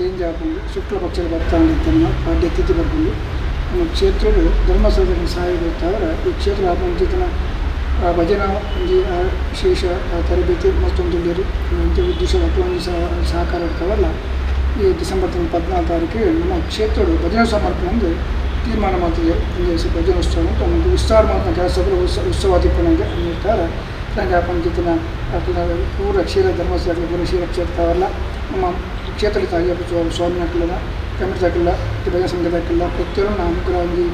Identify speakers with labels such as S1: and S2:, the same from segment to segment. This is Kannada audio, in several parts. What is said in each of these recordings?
S1: ಚೇಂಜ್ ಹಾಕೊಂಡು ಶುಕ್ಲ ಪಕ್ಷದ ಬರ್ತಾನೆ ಪಾಡ್ಯ ತಿಥಿ ಬರ್ಕೊಂಡು ನಮ್ಮ ಕ್ಷೇತ್ರಡು ಧರ್ಮಸ್ಥಳದಲ್ಲಿ ಸಹಾಯ ಬರ್ತಾವರ ಈ ಕ್ಷೇತ್ರ ಮುಂಚಿತನ ಭಜನಾ ಆ ವಿಶೇಷ ತರಬೇತಿ ಮತ್ತೊಂದು ಉದ್ದೇಶ ಒಂದು ಸಹಕಾರ ಇರ್ತಾವಲ್ಲ ಈ ಡಿಸೆಂಬರ್ ತಿಂಗಳು ಪದ್ನಾಲ್ಕು ತಾರೀಕಿಗೆ ನಮ್ಮ ಕ್ಷೇತ್ರಗಳು ಭಜನಾ ಸಮರ್ಪಣೆ ಒಂದು ತೀರ್ಮಾನ ಮಾಡ್ತಿದೆ. ಒಂದು ಭಜನೋತ್ಸವ ಅಂತ ಒಂದು ವಿಸ್ತಾರ ಮಾಡ್ತಾ ಕೆಲಸಗಳು ಉತ್ಸವ ಉತ್ಸವಾದಿಪ್ಪನಂಗೆ ಇರ್ತಾರೆ ನಂಗೆ ಆ ಪಂಚಾಯತಿನ ಪೂರ ಕ್ಷೀರ ಧರ್ಮಸ್ಥಳ ಗುಣಶೀಲ ಕ್ಷೇತ್ರವಲ್ಲ ನಮ್ಮ ಕ್ಷೇತ್ರದ ಅಯ್ಯಪ್ಪ ಸ್ವಾಮಿ ಹಾಕಲಿಲ್ಲ ಕಮಿಟಿ ಹಾಕಿಲ್ಲ ಭಜನ ಸಂಘದ ಹಾಕಿಲ್ಲ, ಪ್ರತಿಯೊಂದು ಅನುಗ್ರಹ ಅನುಗ್ರಹವಾಗಿ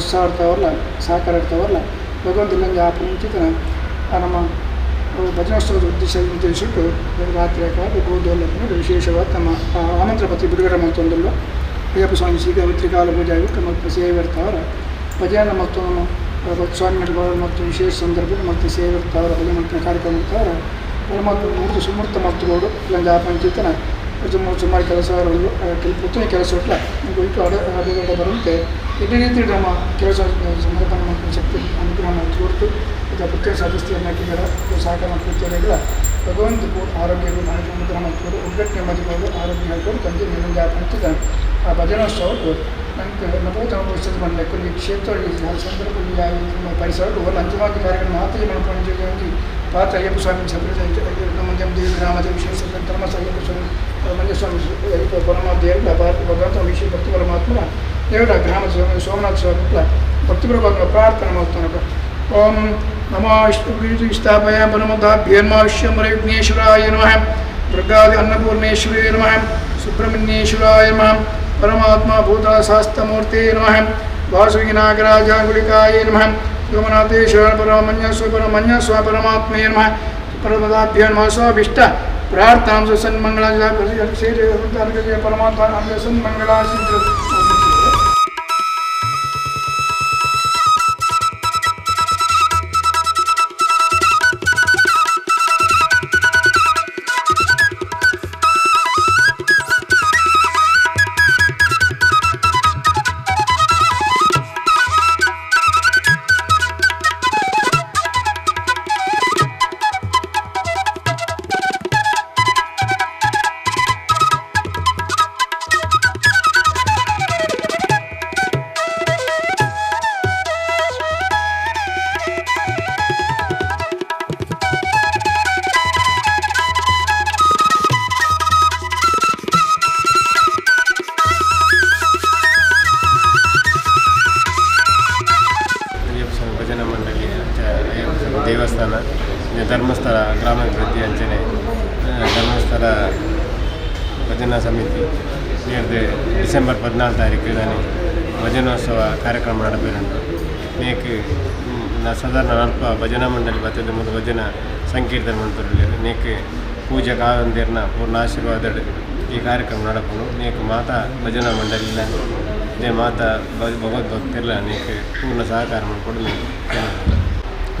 S1: ಉತ್ಸಾಹ ಇರ್ತಾವಲ್ಲ ಸಹಕಾರ ಇರ್ತಾವಲ್ಲ ಭಗವಂತ ಇಲ್ಲಂಗೆ ಆ ಪಂಚಾಯತಿನ ನಮ್ಮ ಭಜನೋತ್ಸವದ ಉದ್ದೇಶ ಉದ್ದೇಶಿಟ್ಟು ರಾತ್ರಿ ಕಾಲ ಗೋಧೋಲ್ಲ ವಿಶೇಷವಾದ ತಮ್ಮ ಆಮಂತ್ರ ಪತ್ರ ಬಿಡುಗಡೆ ಮಾಡ್ತಂದಲ್ಲ ಅಯ್ಯಪ್ಪ ಸ್ವಾಮಿ ಶ್ರೀ ಕಾಲ ಪೂಜೆ ಆಗಿಟ್ಟು ಮತ್ತು ಸೇವೆ ಇರ್ತಾವ್ರ. ಭಜನ ಮತ್ತು ಸ್ವಾಮಿ ಮತ್ತು ವಿಶೇಷ ಸಂದರ್ಭ ಮತ್ತು ಸೇವೆ ಇರ್ತಾವ್ರ, ಭಜನೆ ಮತ್ತು ಕಾರ್ಯಕ್ರಮ ಇರ್ತಾವ್ರ ಪರಮಾತ್ಮ ಮೂರ್ತಿ ಸುಮೂರ್ತ ಮಾತುಗಳು ಇಲ್ಲಂಗೆ ಆ ಪಂಚಾಯತಿನ ಸುಮಾರು ಸುಮಾರು ಕೆಲಸಗಳು ಕೆಲ ಉತ್ತಮ ಕೆಲಸ ಇಲ್ಲ ಕುರಿತು ಅಡ ಅಡುಗಡ ಬರುವಂತೆ. ಇದೇ ರೀತಿ ನಮ್ಮ ಕೆಲಸ ಸಮರ್ಪಣೆ ಮಾಡ್ಕೊಂಡು ಶಕ್ತಿ ಅನುಗ್ರಹ ಹೊರತು ಇದು ಪ್ರತ್ಯೇಕ ಸದಸ್ಯರನ್ನ ಹಾಕಿದ್ದಾರೆ ಸಹಕಾರ ಮಾಡ್ತಿದ್ದಾರೆ ಭಗವಂತ ಆರೋಗ್ಯಗಳು ನನಗೆ ಅನುಗ್ರಹ ಮಾಡ್ತಾರೆ ಒಗ್ಗಟ್ಟು ನೆಮ್ಮದಿಗಳು ಆರೋಗ್ಯ ಹೇಳ್ಕೊಂಡು ತಂದೆ ಆ ಭಜನೋತ್ಸವಕ್ಕೆ ನನಗೆ ನಮೂತನ ವರ್ಷದ ಬಂದ ಈ ಕ್ಷೇತ್ರದಲ್ಲಿ ಯಾವ ಸಂದರ್ಭದಲ್ಲಿ ಯಾವ ಪರಿಸರಗಳು ಒಂದು ಅಂತಿಮವಾಗಿ ಕಾರ್ಯಕ್ರಮ ಮಾತ್ರ ಮಾಡ್ಕೊಂಡು ಪಾತ್ರ ಅಯ್ಯಪ್ಪ ಸ್ವಾಮಿ ಸಂಪ್ರದಾಯ ನಮ್ಮ ದೇವಿ ಗ್ರಾಮದ ವಿಶೇಷ ಧರ್ಮ ಸ್ವಾಮಿ स्वामी ब्रह्मदेव भारत विषय भक्ति परमात्मा ग्राम स्वामी सोमनाथ स्वामी भक्ति भक्तिप्रभुको प्रार्थना ओम नम विष्णु स्थापय परमदाभ्यन्मश्यमरेग्नेश्वराय नम दुर्गा अन्नपूर्णेश्वरे नम सुब्रह्मण्येश्वराय नम परमात्मा भूता
S2: शास्त्रमूर्ते नम वासुकिनागराजाङ्गुलिकाय नम सोमनाथेश्वर परमस्व परमस्व स्वपरमन्य स्वपरमात्मे नमः परमदाभ्यन्मसोभिष्ट प्रार्थां सन्मङ्गलाय परमात्मा सन्मङ्गला ಸಮಿತಿ ನೀರ್ದು ಡಿಸೆಂಬರ್ ಪದ್ನಾಲ್ಕು ತಾರೀಕು ನಾನು ಭಜನೋತ್ಸವ ಕಾರ್ಯಕ್ರಮ ಮಾಡಬೇಕಂತ ನೇಕು ನಾ ಸಾಧಾರಣ ಅಲ್ಪ ಭಜನಾ ಮಂಡಳಿ ಬರ್ತದೆ ಮತ್ತು ಭಜನ ಸಂಕೀರ್ತನೆ ಮಾಡ್ತಾರೆ ನೇಕ್ ಪೂಜೆ ಕಾವಂದಿರ್ನ ಪೂರ್ಣ ಆಶೀರ್ವಾದ ಈ ಕಾರ್ಯಕ್ರಮ ನಡಪನು ನೇಕ್ ಮಾತಾ ಭಜನಾ ಮಂಡಳಿ ಇದೇ ಮಾತಾ ಭಗವದ್ ಭಕ್ತಿರಲ್ಲ ನೇಕ್ ಪೂರ್ಣ ಸಹಕಾರ ಮಾಡಿಕೊಡು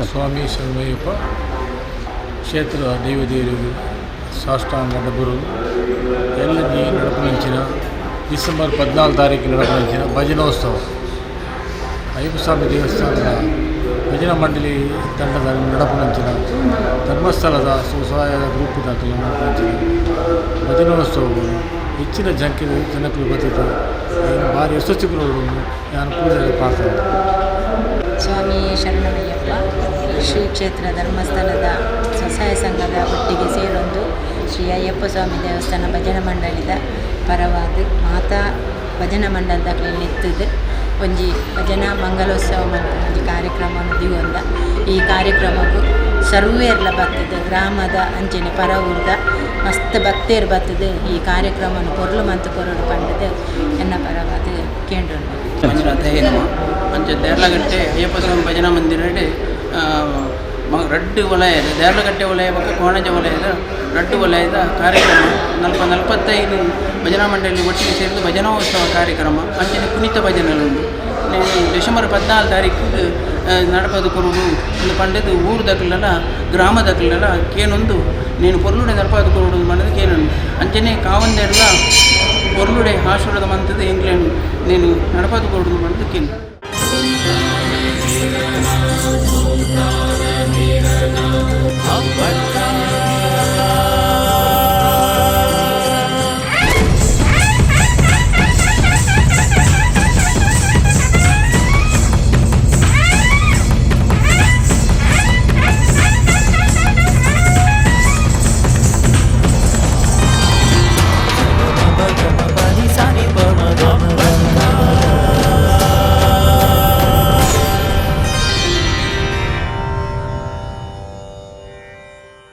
S3: ಸ್ವಾಮಿ ಶರಣಯ್ಯಪ್ಪ ಕ್ಷೇತ್ರ ದೇವದೇವರಿಗೆ ಸಾಷ್ಟಾಂಗ ಡಬ್ಬರು ఎల్లుకి నడుపునించిన డిసెంబర్ పద్నాలుగు తారీఖు నడుపునించిన భజనోత్సవం అయ్యప్ప స్వామి ದೇವಸ್ಥಾನದ ಭಜನ ಮಂಡಳಿ ತಂಡದ ನಡಪುನಂಚಿನ ಧರ್ಮಸ್ಥಳದ ಸ್ವಸಹಾಯ ಗ್ರೂಪ್ ದಾಖಲೆ ನಡಪುನಂಚಿನ ಭಜನೋತ್ಸವವು ಹೆಚ್ಚಿನ ಜಂಕಿ ಜನಕ್ಕೆ ಬದುಕು ಭಾರಿ ಯಶಸ್ವಿಗಳನ್ನು ನಾನು ಪೂಜೆ ಪಾತ್ರ
S4: ಸ್ವಾಮಿ ಶರಣಮಯ್ಯಪ್ಪ ಶ್ರೀ ಕ್ಷೇತ್ರ ಧರ್ಮಸ್ಥಳದ ಸ್ವಸಹಾಯ ಸಂಘದ ಒಟ್ಟಿಗೆ ಸೇರೊಂದು ಶ್ರೀ ಅಯ್ಯಪ್ಪ ಸ್ವಾಮಿ ದೇವಸ್ಥಾನ ಭಜನಾ ಮಂಡಳಿದ ಪರವಾಗಿ ಮಾತಾ ಭಜನಾ ಮಂಡಲದ ನಿತ್ತುದು ಒಂಜಿ ಭಜನಾ ಮಂಗಲೋತ್ಸವ ಒಂಜಿ ಕಾರ್ಯಕ್ರಮ ದಿಗೊಂದ ಈ ಕಾರ್ಯಕ್ರಮಕ್ಕೂ ಸರ್ವೇರ್ಲ ಬರ್ತದೆ ಗ್ರಾಮದ ಅಂಚನೆ ಪರ ಊರ್ದ ಮಸ್ತ್ ಭಕ್ತೇರು ಬರ್ತದೆ ಈ ಕಾರ್ಯಕ್ರಮನ ಕೊರಲು ಮಂತು ಕೊರಡು ಪಂಡದು ಎನ್ನ ಪರವಾದ ಕೇಂದ್ರ
S5: ಮಂಜುನಾಥ ಅಂಚ ದೇರ್ಲಗಟ್ಟೆ ಅಯ್ಯಪ್ಪ ಸ್ವಾಮಿ ಭಜನಾ ಮಂದಿರಡ್ ರಡ್ಡು ವಲಯದ ದೇರ್ಲಗಟ್ಟೆ ವಲಯ ಮತ್ತು ಕೋಣಜ ವಲಯದ ರಡ್ಡು ವಲಯದ ಕಾರ್ಯಕ್ರಮ. ನಲ್ಪ ನಲವತ್ತೈದು ಭಜನಾ ಮಂಡಳಿ ಒಟ್ಟಿಗೆ ಸೇರಿದ ಭಜನೋತ್ಸವ ಕಾರ್ಯಕ್ರಮ ಅಂಚಿನ ಕುಣಿತ ಭಜನೆಗಳುಂಟು ಡಿಸೆಂಬರ್ ಪದ್ನಾಲ್ಕು ತಾರೀಕು ನಡಪದು ಕೊರುಡು ಒಂದು ಪಂಡದು ಊರು ದಕ್ಕಲಲ್ಲ ಗ್ರಾಮ ದಕ್ಕಲಲ್ಲ ಕೇನೊಂದು. నేను పొరులుడే నడపాదు కోరుడు అనేది కేనను అంచనే కావందేడుగా పొరులుడే ఆశీర్వాదం అంతది ఇంగ్లాండ్ నేను నడపాదు కోరుడు అనేది కేను